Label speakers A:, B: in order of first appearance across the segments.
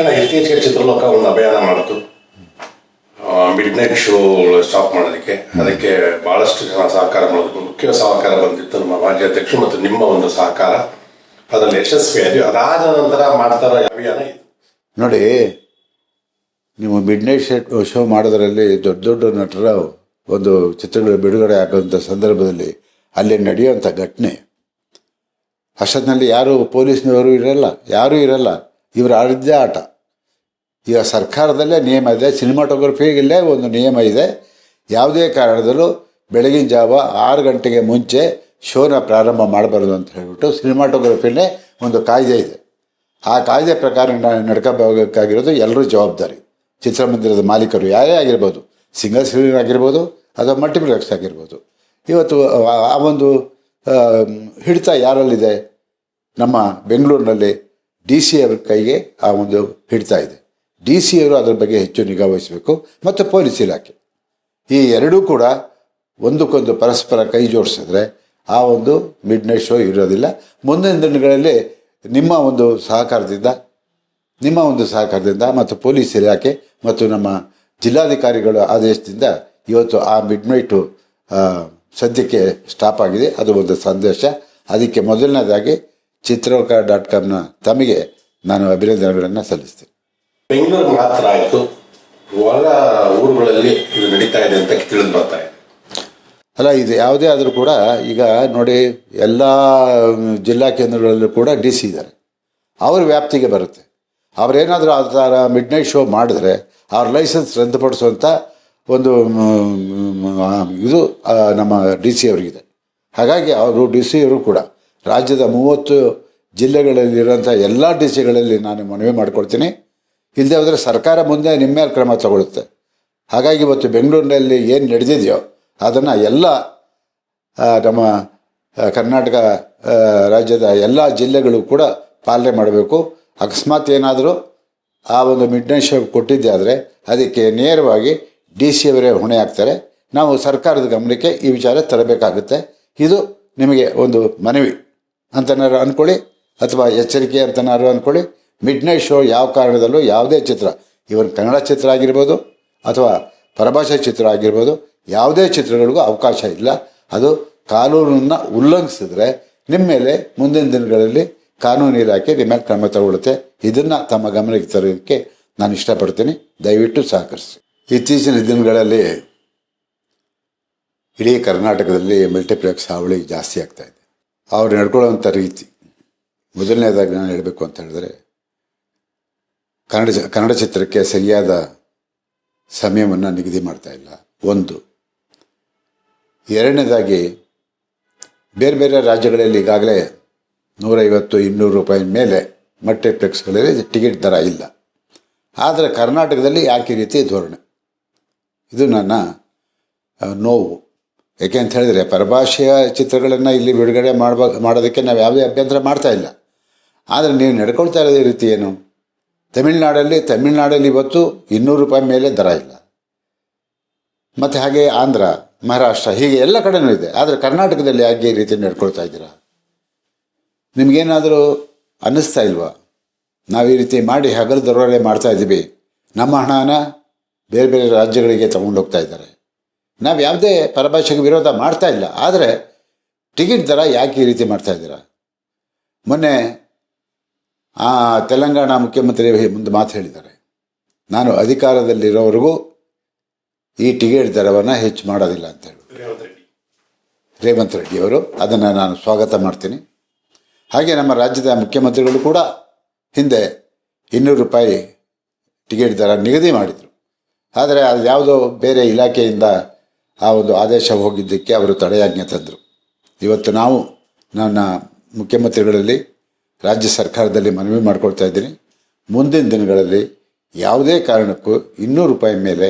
A: ಅಣ್ಣ ಇತ್ತೀಚೆಗೆ ಚಿತ್ರಲೋಕ ಒಂದು ಅಭಿಯಾನ ಮಾಡಿತು. ಮಿಡ್ ನೈಟ್ ಶೋ ಸ್ಟಾಪ್ ಮಾಡೋದಕ್ಕೆ. ಅದಕ್ಕೆ ಭಾಳಷ್ಟು ಜನ ಸಹಕಾರ ಮಾಡೋದಕ್ಕೆ ಮುಖ್ಯ ಸಹಕಾರ ಬಂದಿತ್ತು ನಮ್ಮ ರಾಜ್ಯ ಅಧ್ಯಕ್ಷರು ಮತ್ತು ನಿಮ್ಮ ಒಂದು ಸಹಕಾರ. ಅದರಲ್ಲಿ ಯಶಸ್ವಿಯಾಗಿ ಅದಾದ ನಂತರ ಮಾಡ್ತಾ ಅಭಿಯಾನ ಇದು.
B: ನೋಡಿ, ನೀವು ಮಿಡ್ ನೈಟ್ ಶೋ ಮಾಡೋದರಲ್ಲಿ ದೊಡ್ಡ ದೊಡ್ಡ ನಟರ ಒಂದು ಚಿತ್ರಗಳು ಬಿಡುಗಡೆ ಆಗೋಂಥ ಸಂದರ್ಭದಲ್ಲಿ ಅಲ್ಲಿ ನಡೆಯುವಂಥ ಘಟನೆ. ಅಷ್ಟೊತ್ತಿನಲ್ಲಿ ಯಾರು ಪೊಲೀಸ್ನವರು ಇರಲ್ಲ, ಯಾರೂ ಇರಲ್ಲ. ಇವರ ಆಡಿದ್ದೇ ಆಟ. ಈಗ ಸರ್ಕಾರದಲ್ಲೇ ನಿಯಮ ಇದೆ ಸಿನಿಮಾಟೋಗ್ರಫಿಗಲ್ಲೇ ಒಂದು ನಿಯಮ ಇದೆ. ಯಾವುದೇ ಕಾರಣದಲ್ಲೂ ಬೆಳಗಿನ ಜಾವ ಆರು ಗಂಟೆಗೆ ಮುಂಚೆ ಶೋನ ಪ್ರಾರಂಭ ಮಾಡಬಾರ್ದು ಅಂತ ಹೇಳಿಬಿಟ್ಟು ಸಿನಿಮಾಟೋಗ್ರಫಿನೇ ಒಂದು ಕಾಯ್ದೆ ಇದೆ. ಆ ಕಾಯ್ದೆ ಪ್ರಕಾರ ನಡ್ಕೋಬೇಕಾಗಿರೋದು ಎಲ್ಲರೂ ಜವಾಬ್ದಾರಿ. ಚಿತ್ರಮಂದಿರದ ಮಾಲೀಕರು ಯಾರೇ ಆಗಿರ್ಬೋದು ಸಿಂಗಲ್ ಸ್ಕ್ರೀನ್ ಆಗಿರ್ಬೋದು, ಅಥವಾ ಮಲ್ಟಿಪ್ಲೆಕ್ಸ್ ಆಗಿರ್ಬೋದು. ಇವತ್ತು ಆ- ಒಂದು ಹಿಡಿತ ಯಾರಲ್ಲಿದೆ? ನಮ್ಮ ಬೆಂಗಳೂರಿನಲ್ಲಿ ಡಿ ಸಿ ಅವ್ರ ಕೈಗೆ ಆ ಒಂದು ಹಿಡ್ತಾ ಇದೆ. ಡಿ ಸಿ ಅವರು ಅದರ ಬಗ್ಗೆ ಹೆಚ್ಚು ನಿಗಾ ವಹಿಸಬೇಕು. ಮತ್ತು ಪೊಲೀಸ್ ಇಲಾಖೆ. ಈ ಎರಡೂ ಕೂಡ ಒಂದಕ್ಕೊಂದು ಪರಸ್ಪರ ಕೈ ಜೋಡಿಸಿದ್ರೆ ಆ ಒಂದು ಮಿಡ್ ನೈಟ್ ಶೋ ಇರೋದಿಲ್ಲ. ಮುಂದಿನ ದಿನಗಳಲ್ಲಿ ನಿಮ್ಮ ಒಂದು ಸಹಕಾರದಿಂದ, ನಿಮ್ಮ ಒಂದು ಸಹಕಾರದಿಂದ ಮತ್ತು ಪೊಲೀಸ್ ಇಲಾಖೆ ಮತ್ತು ನಮ್ಮ ಜಿಲ್ಲಾಧಿಕಾರಿಗಳ ಆದೇಶದಿಂದ ಇವತ್ತು ಆ ಮಿಡ್ ನೈಟು ಸದ್ಯಕ್ಕೆ ಸ್ಟಾಪ್ ಆಗಿದೆ. ಅದು ಒಂದು ಸಂದೇಶ. ಅದಕ್ಕೆ ಮೊದಲನೇದಾಗಿ ಚಿತ್ರಲೋಕ ಡಾಟ್ ಕಾಮ್ನ ತಮಗೆ ನಾನು ಅಭಿನಂದನೆಗಳನ್ನು ಸಲ್ಲಿಸ್ತೀನಿ.
A: ಬೆಂಗಳೂರು ಮಾತ್ರ ಆಯಿತು. ಹೊರ ಊರುಗಳಲ್ಲಿ ಇದು ನಡೀತಾ ಇದೆ ಅಂತ ತಿಳಿದು ಬರ್ತಾ ಇದೆ.
B: ಅಲ್ಲ ಇದು ಯಾವುದೇ ಆದರೂ ಕೂಡ ಈಗ ನೋಡಿ ಎಲ್ಲ ಜಿಲ್ಲಾ ಕೇಂದ್ರಗಳಲ್ಲೂ ಕೂಡ ಡಿ ಸಿ ಇದ್ದಾರೆ. ಅವ್ರ ವ್ಯಾಪ್ತಿಗೆ ಬರುತ್ತೆ. ಅವರೇನಾದರೂ ಆ ಥರ ಮಿಡ್ ನೈಟ್ ಶೋ ಮಾಡಿದ್ರೆ ಅವ್ರ ಲೈಸೆನ್ಸ್ ರದ್ದುಪಡಿಸುವಂಥ ಒಂದು ಇದು ನಮ್ಮ ಡಿ ಸಿ ಅವರಿಗಿದೆ. ಹಾಗಾಗಿ ಅವರು ಡಿ ಸಿ ಅವರು ಕೂಡ ರಾಜ್ಯದ ಮೂವತ್ತು ಜಿಲ್ಲೆಗಳಲ್ಲಿರುವಂಥ ಎಲ್ಲ ಡಿ ಸಿಗಳಲ್ಲಿ ನಾನು ಮನವಿ ಮಾಡ್ಕೊಳ್ತೀನಿ. ಇಲ್ಲದೆ ಹೋದರೆ ಸರ್ಕಾರ ಮುಂದೆ ನಿಮ್ಮ ಮೇಲೆ ಕ್ರಮ ತಗೊಳುತ್ತೆ ಹಾಗಾಗಿ ಇವತ್ತು ಬೆಂಗಳೂರಿನಲ್ಲಿ ಏನು ನಡೆದಿದೆಯೋ ಅದನ್ನು ಎಲ್ಲ ನಮ್ಮ ಕರ್ನಾಟಕ ರಾಜ್ಯದ ಎಲ್ಲ ಜಿಲ್ಲೆಗಳು ಕೂಡ ಪಾಲನೆ ಮಾಡಬೇಕು. ಅಕಸ್ಮಾತ್ ಏನಾದರೂ ಆ ಒಂದು ಮಿಡ್ ನೈಟ್ ಶೋ ಕೊಟ್ಟಿದ್ದೆ ಆದರೆ ಅದಕ್ಕೆ ನೇರವಾಗಿ ಡಿ ಸಿ ಅವರೇ ಹೊಣೆ ಆಗ್ತಾರೆ. ನಾವು ಸರ್ಕಾರದ ಗಮನಕ್ಕೆ ಈ ವಿಚಾರ ತರಬೇಕಾಗುತ್ತೆ. ಇದು ನಿಮಗೆ ಒಂದು ಮನವಿ. ಅಂತನಾರು ಅಂದ್ಕೊಳ್ಳಿ ಅಥವಾ ಎಚ್ಚರಿಕೆ ಅಂತನಾರು ಅಂದ್ಕೊಳ್ಳಿ ಮಿಡ್ ನೈಟ್ ಶೋ ಯಾವ ಕಾರಣದಲ್ಲೂ ಯಾವುದೇ ಚಿತ್ರ ಇವನ್ ಕನ್ನಡ ಚಿತ್ರ ಆಗಿರ್ಬೋದು, ಅಥವಾ ಪರಭಾಷಾ ಚಿತ್ರ ಆಗಿರ್ಬೋದು, ಯಾವುದೇ ಚಿತ್ರಗಳಿಗೂ ಅವಕಾಶ ಇಲ್ಲ. ಅದು ಕಾನೂನನ್ನು ಉಲ್ಲಂಘಿಸಿದ್ರೆ ನಿಮ್ಮ ಮೇಲೆ ಮುಂದಿನ ದಿನಗಳಲ್ಲಿ ಕಾನೂನು ಇಲಾಖೆ ನಿಮ್ಮ ಕ್ರಮ ತಗೊಳ್ಳುತ್ತೆ. ಇದನ್ನು ತಮ್ಮ ಗಮನಕ್ಕೆ ತರೋದಕ್ಕೆ ನಾನು ಇಷ್ಟಪಡ್ತೀನಿ. ದಯವಿಟ್ಟು ಸಹಕರಿಸಿ. ಇತ್ತೀಚಿನ ದಿನಗಳಲ್ಲಿ ಇಡೀ ಕರ್ನಾಟಕದಲ್ಲಿ ಮಲ್ಟಿಪ್ಲೆಕ್ಸ್ ಹಾವಳಿ ಜಾಸ್ತಿ ಆಗ್ತಾ ಇದೆ. ಅವ್ರು ನಡ್ಕೊಳ್ಳೋವಂಥ ರೀತಿ. ಮೊದಲನೇದಾಗಿ ನಾನು ಹೇಳಬೇಕು ಅಂತ ಹೇಳಿದ್ರೆ, ಕನ್ನಡ ಕನ್ನಡ ಚಿತ್ರಕ್ಕೆ ಸರಿಯಾದ ಸಮಯವನ್ನು ನಿಗದಿ ಮಾಡ್ತಾ ಇಲ್ಲ. ಒಂದು. ಎರಡನೇದಾಗಿ, ಬೇರೆ ಬೇರೆ ರಾಜ್ಯಗಳಲ್ಲಿ ಈಗಾಗಲೇ ನೂರೈವತ್ತು, ಇನ್ನೂರು ರೂಪಾಯಿ ಮೇಲೆ ಮಲ್ಟಿಪ್ಲೆಕ್ಸ್ಗಳಲ್ಲಿ ಟಿಕೆಟ್ ದರ ಇಲ್ಲ. ಆದರೆ ಕರ್ನಾಟಕದಲ್ಲಿ ಯಾಕೆ ರೀತಿ ಧೋರಣೆ? ಇದು ನನ್ನ ನೋವು. ಯಾಕೆ ಅಂತ ಹೇಳಿದ್ರೆ ಪರಭಾಷೆಯ ಚಿತ್ರಗಳನ್ನು ಇಲ್ಲಿ ಬಿಡುಗಡೆ ಮಾಡಬ, ಮಾಡೋದಕ್ಕೆ ನಾವು ಯಾವುದೇ ಅಭ್ಯಂತರ ಮಾಡ್ತಾ ಇಲ್ಲ. ಆದರೆ ನೀವು ನಡ್ಕೊಳ್ತಾ ಇರೋದೇ ರೀತಿ ಏನು? ತಮಿಳ್ನಾಡಲ್ಲಿ ತಮಿಳ್ನಾಡಲ್ಲಿ ಇವತ್ತು ಇನ್ನೂರು ರೂಪಾಯಿ ಮೇಲೆ ದರ ಇಲ್ಲ. ಮತ್ತು ಹಾಗೆ ಆಂಧ್ರ, ಮಹಾರಾಷ್ಟ್ರ, ಹೀಗೆ ಎಲ್ಲ ಕಡೆನೂ ಇದೆ. ಆದರೆ ಕರ್ನಾಟಕದಲ್ಲಿ ಹಾಗೆ ಈ ರೀತಿ ನಡ್ಕೊಳ್ತಾ ಇದ್ದೀರಾ? ನಿಮಗೇನಾದರೂ ಅನ್ನಿಸ್ತಾ ಇಲ್ವಾ? ನಾವು ಈ ರೀತಿ ಮಾಡಿ ಹಗಲು ದರೋಡೆ ಮಾಡ್ತಾ ಇದ್ದೀವಿ ನಮ್ಮ ಹಣನ ಬೇರೆ ಬೇರೆ ರಾಜ್ಯಗಳಿಗೆ ತಗೊಂಡೋಗ್ತಾ ಇದ್ದಾರೆ. ನಾವು ಯಾವುದೇ ಪರಭಾಷೆಗೆ ವಿರೋಧ ಮಾಡ್ತಾ ಇಲ್ಲ. ಆದರೆ ಟಿಕೆಟ್ ದರ ಯಾಕೆ ಈ ರೀತಿ ಮಾಡ್ತಾ ಇದ್ದೀರಾ? ಮೊನ್ನೆ ಆ ತೆಲಂಗಾಣ ಮುಖ್ಯಮಂತ್ರಿ ಮುಂದೆ ಮಾತು ಹೇಳಿದ್ದಾರೆ. ನಾನು ಅಧಿಕಾರದಲ್ಲಿರೋವರೆಗೂ ಈ ಟಿಕೆಟ್ ದರವನ್ನು ಹೆಚ್ಚು ಮಾಡೋದಿಲ್ಲ ಅಂತ ಹೇಳಿ.
A: ರೇವಂತ್ ರೆಡ್ಡಿ.
B: ರೆಡ್ಡಿಯವರು ಅದನ್ನು ನಾನು ಸ್ವಾಗತ ಮಾಡ್ತೀನಿ. ಹಾಗೆ ನಮ್ಮ ರಾಜ್ಯದ ಮುಖ್ಯಮಂತ್ರಿಗಳು ಕೂಡ ಹಿಂದೆ ಇನ್ನೂರು ರೂಪಾಯಿ ಟಿಕೆಟ್ ದರ ನಿಗದಿ ಮಾಡಿದರು. ಆದರೆ ಅದು ಯಾವುದೋ ಬೇರೆ ಇಲಾಖೆಯಿಂದ ಆ ಒಂದು ಆದೇಶ ಹೋಗಿದ್ದಕ್ಕೆ ಅವರು ತಡೆಯಾಜ್ಞೆ ತಂದರು. ಇವತ್ತು ನಾವು ನನ್ನ ಮುಖ್ಯಮಂತ್ರಿಗಳಲ್ಲಿ, ರಾಜ್ಯ ಸರ್ಕಾರದಲ್ಲಿ ಮನವಿ ಮಾಡ್ಕೊಳ್ತಾ ಇದ್ದೀನಿ. ಮುಂದಿನ ದಿನಗಳಲ್ಲಿ ಯಾವುದೇ ಕಾರಣಕ್ಕೂ ಇನ್ನೂರು ರೂಪಾಯಿ ಮೇಲೆ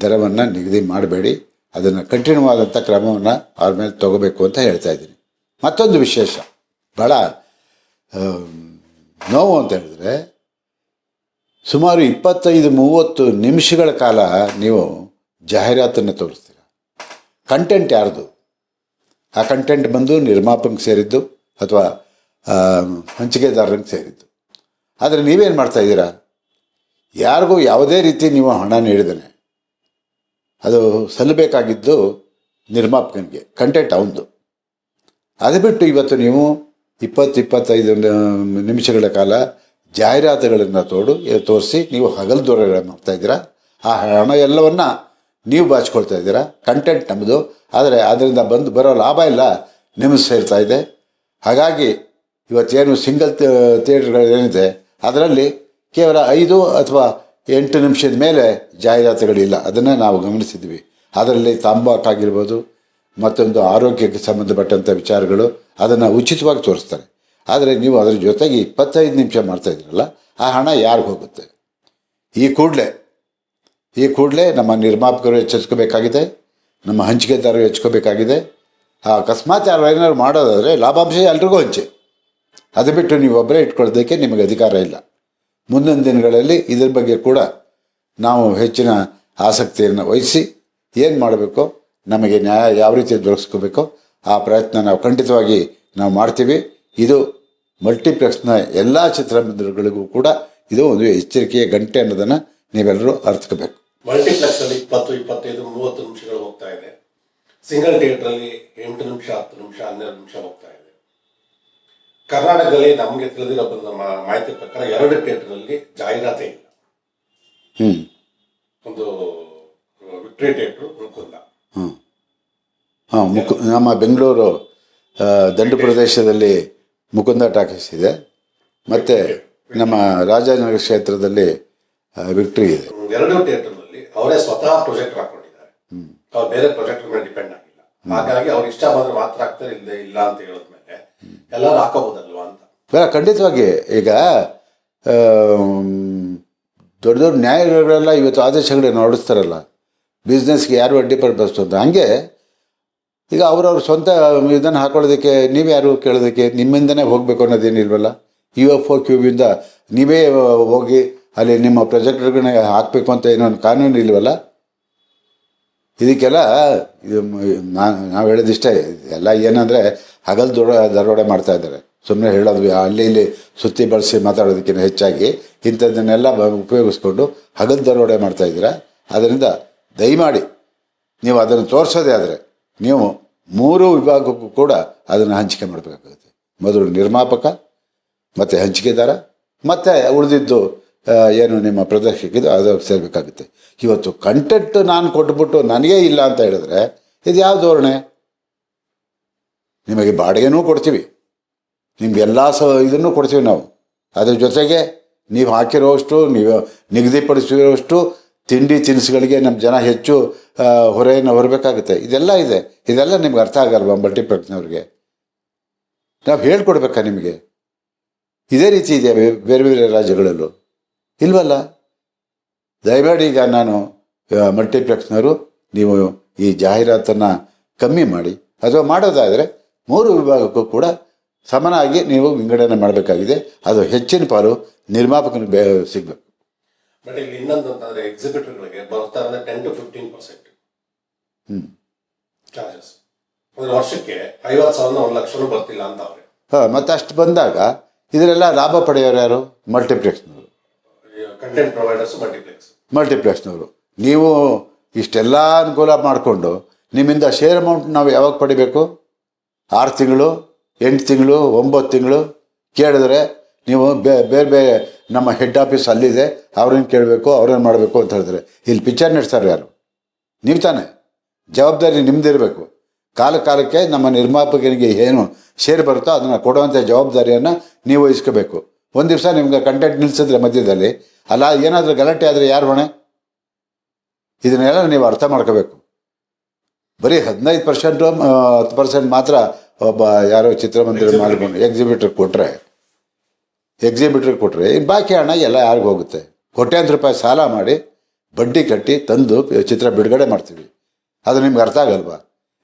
B: ದರವನ್ನು ನಿಗದಿ ಮಾಡಬೇಡಿ. ಅದನ್ನು ಕಠಿಣವಾದಂಥ ಕ್ರಮವನ್ನು ಅವ್ರ ಮೇಲೆ ತಗೋಬೇಕು ಅಂತ ಹೇಳ್ತಾ ಇದ್ದೀನಿ. ಮತ್ತೊಂದು ವಿಶೇಷ ಭಾಳ ನೋವು ಅಂತ ಹೇಳಿದ್ರೆ, ಸುಮಾರು ಇಪ್ಪತ್ತೈದು, ಮೂವತ್ತು ನಿಮಿಷಗಳ ಕಾಲ ನೀವು ಜಾಹೀರಾತನ್ನು ತೋರಿಸ್ತೀರ. ಕಂಟೆಂಟ್ ಯಾರ್ದು? ಆ ಕಂಟೆಂಟ್ ಬಂದು ನಿರ್ಮಾಪಕ ಸೇರಿದ್ದು ಅಥವಾ ಹಂಚಿಕೆದಾರರಿಗೆ ಸೇರಿದ್ದು. ಆದರೆ ನೀವೇನು ಮಾಡ್ತಾ ಇದ್ದೀರಾ? ಯಾರಿಗೂ ಯಾವುದೇ ರೀತಿ ನೀವು ಹಣ ನೀಡಿದಾನೆ. ಅದು ಸಲ್ಲಬೇಕಾಗಿದ್ದು ನಿರ್ಮಾಪಕನಿಗೆ ಕಂಟೆಂಟ್ ಅವನದು. ಅದು ಬಿಟ್ಟು ಇವತ್ತು ನೀವು ಇಪ್ಪತ್ತು ಇಪ್ಪತ್ತೈದು ನಿಮಿಷಗಳ ಕಾಲ ಜಾಹೀರಾತುಗಳನ್ನು ತೋಡು, ತೋರಿಸಿ ನೀವು ಹಗಲು ದೂರ ಮಾಡ್ತಾ ಇದ್ದೀರಾ? ಆ ಹಣ ಎಲ್ಲವನ್ನ ನೀವು ಬಾಚ್ಕೊಳ್ತಾ ಇದ್ದೀರಾ? ಕಂಟೆಂಟ್ ನಮ್ಮದು ಆದರೆ ಅದರಿಂದ ಬಂದು ಬರೋ ಲಾಭ ಇಲ್ಲ. ನಿಮಗೆ ಸೇರ್ತಾ ಇದೆ. ಹಾಗಾಗಿ ಇವತ್ತೇನು ಸಿಂಗಲ್ ಥಿಯೇಟರ್ಗಳು ಏನಿದೆ, ಅದರಲ್ಲಿ ಕೇವಲ ಐದು ಅಥವಾ ಎಂಟು ನಿಮಿಷದ ಮೇಲೆ ಜಾಹೀರಾತುಗಳಿಲ್ಲ. ಅದನ್ನು ನಾವು ಗಮನಿಸಿದ್ವಿ. ಅದರಲ್ಲಿ ತಂಬಾಕಾಗಿರ್ಬೋದು ಮತ್ತೊಂದು ಆರೋಗ್ಯಕ್ಕೆ ಸಂಬಂಧಪಟ್ಟಂಥ ವಿಚಾರಗಳು ಅದನ್ನು ಉಚಿತವಾಗಿ ತೋರಿಸ್ತಾರೆ. ಆದರೆ ನೀವು ಅದರ ಜೊತೆಗೆ ಇಪ್ಪತ್ತೈದು ನಿಮಿಷ ಮಾಡ್ತಾ ಇದ್ದೀರಲ್ಲ, ಆ ಹಣ ಯಾರಿಗೆ ಹೋಗುತ್ತೆ? ಈ ಕೂಡಲೇ ಈ ಕೂಡಲೇ ನಮ್ಮ ನಿರ್ಮಾಪಕರು ಎಚ್ಚರಿಸ್ಕೋಬೇಕಾಗಿದೆ, ನಮ್ಮ ಹಂಚಿಕೆದಾರರು ಎಚ್ಚರಿಕೋಬೇಕಾಗಿದೆ ಆ ಅಕಸ್ಮಾತ್ ಯಾರು ಏನಾದ್ರು ಮಾಡೋದಾದರೆ ಲಾಭಾಂಶ ಎಲ್ರಿಗೂ ಹಂಚಿ. ಅದು ಬಿಟ್ಟು ನೀವು ಒಬ್ಬರೇ ಇಟ್ಕೊಳ್ಳೋದಕ್ಕೆ ನಿಮಗೆ ಅಧಿಕಾರ ಇಲ್ಲ. ಮುಂದಿನ ದಿನಗಳಲ್ಲಿ ಇದ್ರ ಬಗ್ಗೆ ಕೂಡ ನಾವು ಹೆಚ್ಚಿನ ಆಸಕ್ತಿಯನ್ನು ವಹಿಸಿ ಏನು ಮಾಡಬೇಕು, ನಮಗೆ ನ್ಯಾಯ ಯಾವ ರೀತಿ ದೊರಕಿಸ್ಕೋಬೇಕೋ, ಆ ಪ್ರಯತ್ನ ನಾವು ಖಂಡಿತವಾಗಿ ನಾವು ಮಾಡ್ತೀವಿ. ಇದು ಮಲ್ಟಿಪ್ಲೆಕ್ಸ್ನ ಎಲ್ಲ ಚಿತ್ರಮಂದಿರಗಳಿಗೂ ಕೂಡ ಇದು ಒಂದು ಎಚ್ಚರಿಕೆಯ ಗಂಟೆ ಅನ್ನೋದನ್ನು ನೀವೆಲ್ಲರೂ ಅರ್ಥಕೋಬೇಕು
A: ಮಲ್ಟಿಪ್ಲೆಕ್ಸ್ ಅಲ್ಲಿ ಇಪ್ಪತ್ತು ಇಪ್ಪತ್ತೈದು ಮೂವತ್ತು ನಿಮಿಷಗಳು ಹೋಗ್ತಾ ಇದೆ. ಸಿಂಗಲ್ ಥಿಯೇಟರ್ ಅಲ್ಲಿ ಎಂಟು ನಿಮಿಷ ಹತ್ತು ನಿಮಿಷ ಹನ್ನೆರಡು ನಿಮಿಷ ಹೋಗ್ತಾ ಇದೆ. ಕರ್ನಾಟಕದಲ್ಲಿ ನಮಗೆ ತಿಳಿದಿರೋ ನಮ್ಮ ಮಾಹಿತಿ ಪ್ರಕಾರ ಎರಡು ಥಿಯೇಟರ್ ಅಲ್ಲಿ ಜಾಹೀರಾತೇ ಇಲ್ಲ. ಒಂದು ವಿಕ್ಟ್ರಿ ಥಿಯೇಟರ್ ಮುಕುಂದ.
B: ನಮ್ಮ ಬೆಂಗಳೂರು ದಂಡು ಪ್ರದೇಶದಲ್ಲಿ ಮುಕುಂದ ಟಾಕೀಸ್ ಇದೆ. ಮತ್ತೆ ನಮ್ಮ ರಾಜನಗರ ಕ್ಷೇತ್ರದಲ್ಲಿ ವಿಕ್ಟ್ರಿ ಇದೆ.
A: ಎರಡು ಥಿಯೇಟರ್ ಅವರೇ ಸ್ವತಃ ಪ್ರೊಜೆಕ್ಟ್ ಹಾಕೊಂಡಿದ್ದಾರೆ ಅವ್ರು ಬೇರೆ ಪ್ರೊಜೆಕ್ಟ್ ಮೇಲೆ ಡಿಪೆಂಡ್ ಆಗಿಲ್ಲ. ಹಾಗಾಗಿ ಅವ್ರು ಇಷ್ಟ ಬಂದ್ರೆ ಮಾತ್ರ ಆಗ್ತಾರೆ ಇಲ್ಲ ಇಲ್ಲ ಅಂತ ಹೇಳಿದ್ಮೇಲೆ ಎಲ್ಲರೂ ಹಾಕೋಬಹುದಲ್ವಾ ಅಂತ.
B: ಬೇಡ ಖಂಡಿತವಾಗಿ. ಈಗ ದೊಡ್ಡ ದೊಡ್ಡ ನ್ಯಾಯಗಳೆಲ್ಲ ಇವತ್ತು ಆದೇಶಗಳನ್ನ ಹೊರಡಿಸ್ತಾರಲ್ಲ? ಬಿಸ್ನೆಸ್ಗೆ ಯಾರು ಅಡ್ಡಿ ಪಡಿಸ್ತು ಅಂತ. ಹಂಗೆ ಈಗ ಅವ್ರವ್ರ ಸ್ವಂತ ಇದನ್ನು ಹಾಕೊಳ್ಳೋದಕ್ಕೆ ನೀವು ಯಾರು ಕೇಳೋದಕ್ಕೆ? ನಿಮ್ಮಿಂದನೇ ಹೋಗಬೇಕು ಅನ್ನೋದೇನಿಲ್ವಲ್ಲ? ಯು ಎಫ್ ಒ ಕ್ಯೂಬಿಂದ ನೀವೇ ಹೋಗಿ ಅಲ್ಲಿ ನಿಮ್ಮ ಪ್ರೊಜೆಕ್ಟ್ಗಳನ್ನ ಹಾಕಬೇಕು ಅಂತ ಏನೋ ಕಾನೂನು ಇಲ್ವಲ್ಲ? ಇದಕ್ಕೆಲ್ಲ ಇದು ನಾನು ನಾವು ಹೇಳೋದಿಷ್ಟೇ, ಎಲ್ಲ ಏನಂದರೆ ಹಗಲು ದೊಡ, ದರೋಡೆ ಮಾಡ್ತಾ ಇದ್ದಾರೆ. ಸುಮ್ಮನೆ ಹೇಳೋದು, ಅಲ್ಲಿ ಇಲ್ಲಿ ಸುತ್ತಿ ಬಳಸಿ ಮಾತಾಡೋದಕ್ಕಿಂತ ಹೆಚ್ಚಾಗಿ ಇಂಥದ್ದನ್ನೆಲ್ಲ ಉಪಯೋಗಿಸ್ಕೊಂಡು ಹಗಲು ದರೋಡೆ ಮಾಡ್ತಾ ಇದ್ದೀರಾ? ಅದರಿಂದ ದಯಮಾಡಿ ನೀವು ಅದನ್ನು ತೋರಿಸೋದೇ ಆದರೆ ನೀವು ಮೂರು ವಿಭಾಗಕ್ಕೂ ಕೂಡ ಅದನ್ನು ಹಂಚಿಕೆ ಮಾಡಬೇಕಾಗುತ್ತೆ. ಮೊದಲು ನಿರ್ಮಾಪಕ, ಮತ್ತು ಹಂಚಿಕೆದಾರ, ಮತ್ತು ಉಳಿದಿದ್ದು ಏನು ನಿಮ್ಮ ಪ್ರದರ್ಶಕಿದ್ದು ಅದು ಸೇರಬೇಕಾಗುತ್ತೆ. ಇವತ್ತು ಕಂಟೆಂಟ್ ನಾನು ಕೊಟ್ಬಿಟ್ಟು ನನಗೇ ಇಲ್ಲ ಅಂತ ಹೇಳಿದ್ರೆ ಇದು ಯಾವ ಧೋರಣೆ? ನಿಮಗೆ ಬಾಡಿಗೆನೂ ಕೊಡ್ತೀವಿ. ನಿಮ್ಗೆ ಎಲ್ಲ ಸ ಇದನ್ನು ಕೊಡ್ತೀವಿ ನಾವು. ಅದ್ರ ಜೊತೆಗೆ ನೀವು ಹಾಕಿರೋಷ್ಟು, ನೀವು ನಿಗದಿಪಡಿಸಿರೋಷ್ಟು ತಿಂಡಿ ತಿನಿಸುಗಳಿಗೆ ನಮ್ಮ ಜನ ಹೆಚ್ಚು ಹೊರೆಯನ್ನು ಹೊರಬೇಕಾಗುತ್ತೆ. ಇದೆಲ್ಲ ಇದೆ. ಇದೆಲ್ಲ ನಿಮ್ಗೆ ಅರ್ಥ ಆಗಲ್ವಾ ಮಲ್ಟಿಪ್ಲೆಕ್ಸ್ನವ್ರಿಗೆ ನಾವು ಹೇಳ್ಕೊಡ್ಬೇಕಾ ನಿಮಗೆ? ಇದೇ ರೀತಿ ಇದೆ ಬೇರೆ ಬೇರೆ ರಾಜ್ಯಗಳಲ್ಲೂ? ಇಲ್ವಲ್ಲ? ದಯಮಾಡಿ ಈಗ ನಾನು ಮಲ್ಟಿಪ್ಲೆಕ್ಸ್ನವರು ನೀವು ಈ ಜಾಹೀರಾತನ್ನು ಕಮ್ಮಿ ಮಾಡಿ. ಅಥವಾ ಮಾಡೋದಾದರೆ ಮೂರು ವಿಭಾಗಕ್ಕೂ ಕೂಡ ಸಮನಾಗಿ ನೀವು ವಿಂಗಡಣೆ ಮಾಡಬೇಕಾಗಿದೆ. ಅದು ಹೆಚ್ಚಿನ ಪಾಲು ನಿರ್ಮಾಪಕನಿಗೆ ಬೇ ಸಿಗಬೇಕು.
A: ಬಟ್ ಇಲ್ಲಿ ಇನ್ನೊಂದು ಅಂತಂದ್ರೆ ಎಕ್ಸಿಬಿಟರ್ಗಳಿಗೆ ಬರ್ತಾ ಇರೋದು ಟೆನ್ ಟು ಫಿಫ್ಟೀನ್ ಪರ್ಸೆಂಟ್
B: ಹ್ಞೂ
A: ಚಾರ್ಜಸ್ ಅಂದ್ರೆ ವರ್ಷಕ್ಕೆ ಐವತ್ತು ಸಾವಿರ ಒಂದು ಲಕ್ಷನೂ ಬರ್ತಿಲ್ಲ ಅಂತ ಅವ್ರೆ.
B: ಹಾಂ ಮತ್ತು ಅಷ್ಟು ಬಂದಾಗ ಇದರೆಲ್ಲ ಲಾಭ ಪಡೆಯೋರು ಯಾರು? ಮಲ್ಟಿಪ್ಲೆಕ್ಸ್ನವರು.
A: ಕಂಟೆಂಟ್ ಪ್ರೊವೈಡರ್ಸ್ ಮಲ್ಟಿಪ್ಲೆಕ್ಸ್
B: ಮಲ್ಟಿಪ್ಲೆಕ್ಸ್ನವರು. ನೀವು ಇಷ್ಟೆಲ್ಲ ಅನುಕೂಲ ಮಾಡಿಕೊಂಡು ನಿಮ್ಮಿಂದ ಶೇರ್ ಅಮೌಂಟ್ ನಾವು ಯಾವಾಗ ಪಡಿಬೇಕು? ಆರು ತಿಂಗಳು, ಎಂಟು ತಿಂಗಳು, ಒಂಬತ್ತು ತಿಂಗಳು? ಕೇಳಿದ್ರೆ ನೀವು ಬೇರೆ ಬೇರೆ ನಮ್ಮ ಹೆಡ್ ಆಫೀಸ್ ಅಲ್ಲಿದೆ ಅವ್ರನ್ನ ಕೇಳಬೇಕು, ಅವ್ರೇನು ಮಾಡಬೇಕು ಅಂತ ಹೇಳಿದ್ರೆ, ಇಲ್ಲಿ ಪಿಕ್ಚರ್ ನಡೆಸ್ತಾರೆ ಯಾರು? ನೀವು ತಾನೇ. ಜವಾಬ್ದಾರಿ ನಿಮ್ದಿರಬೇಕು ಕಾಲ ಕಾಲಕ್ಕೆ ನಮ್ಮ ನಿರ್ಮಾಪಕರಿಗೆ ಏನು ಶೇರ್ ಬರುತ್ತೋ ಅದನ್ನು ಕೊಡುವಂಥ ಜವಾಬ್ದಾರಿಯನ್ನು ನೀವು ವಹಿಸ್ಕೋಬೇಕು. ಒಂದು ದಿವಸ ನಿಮ್ಗೆ ಕಂಟೆಂಟ್ ನಿಲ್ಲಿಸಿದ್ರೆ ಮಧ್ಯದಲ್ಲಿ ಅಲ್ಲ ಏನಾದರೂ ಗಲಾಟೆ ಆದರೆ ಯಾರು ಹೊಣೆ? ಇದನ್ನೆಲ್ಲ ನೀವು ಅರ್ಥ ಮಾಡ್ಕೋಬೇಕು. ಬರೀ ಹದಿನೈದು ಪರ್ಸೆಂಟು ಹತ್ತು ಪರ್ಸೆಂಟ್ ಮಾತ್ರ ಒಬ್ಬ ಯಾರೋ ಚಿತ್ರಮಂದಿರ ಮಾಡಿಕೊಂಡು ಎಕ್ಸಿಬಿಟ್ರಿಗೆ ಕೊಟ್ಟರೆ ಎಕ್ಸಿಬಿಟ್ರಿಗೆ ಕೊಟ್ಟರೆ ಇನ್ನು ಬಾಕಿ ಹಣ ಎಲ್ಲ ಯಾರಿಗೂ ಹೋಗುತ್ತೆ? ಕೋಟ್ಯಾಂತರ ರೂಪಾಯಿ ಸಾಲ ಮಾಡಿ ಬಡ್ಡಿ ಕಟ್ಟಿ ತಂದು ಚಿತ್ರ ಬಿಡುಗಡೆ ಮಾಡ್ತೀವಿ. ಅದು ನಿಮ್ಗೆ ಅರ್ಥ ಆಗಲ್ವಾ?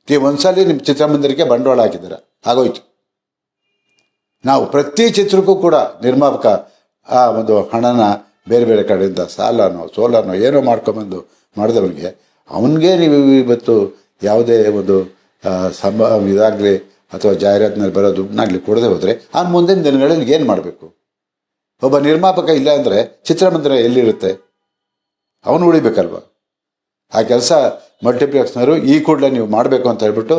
B: ನೀವು ಒಂದ್ಸಲಿ ನಿಮ್ಮ ಚಿತ್ರಮಂದಿರಕ್ಕೆ ಬಂಡವಾಳ ಹಾಕಿದ್ದೀರ ಆಗೋಯ್ತು. ನಾವು ಪ್ರತಿ ಚಿತ್ರಕ್ಕೂ ಕೂಡ ನಿರ್ಮಾಪಕ ಆ ಒಂದು ಹಣನ ಬೇರೆ ಬೇರೆ ಕಡೆಯಿಂದ ಸಾಲನೋ ಸೋಲನೋ ಏನೋ ಮಾಡ್ಕೊಂಬಂದು ಮಾಡಿದವನಿಗೆ, ಅವನಿಗೆ ನೀವು ಇವತ್ತು ಯಾವುದೇ ಒಂದು ಸಂಭವ ಸಂಭ ಇದಾಗಲಿ ಅಥವಾ ಜಾಹೀರಾತಿನಲ್ಲಿ ಬರೋ ದುಡ್ಡನ್ನಾಗಲಿ ಕೊಡದೆ ಹೋದರೆ ಆ ಮುಂದಿನ ದಿನಗಳಲ್ಲಿ ಏನು ಮಾಡಬೇಕು? ಒಬ್ಬ ನಿರ್ಮಾಪಕ ಇಲ್ಲ ಅಂದರೆ ಚಿತ್ರಮಂದಿರ ಎಲ್ಲಿರುತ್ತೆ? ಅವನು ಉಳಿಬೇಕಲ್ವ? ಆ ಕೆಲಸ ಮಲ್ಟಿಪ್ಲೆಕ್ಸ್ನವರು ಈ ಕೂಡಲೇ ನೀವು ಮಾಡಬೇಕು ಅಂತ ಹೇಳ್ಬಿಟ್ಟು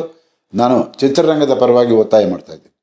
B: ನಾನು ಚಿತ್ರರಂಗದ ಪರವಾಗಿ ಒತ್ತಾಯ ಮಾಡ್ತಾ ಇದ್ದೀನಿ.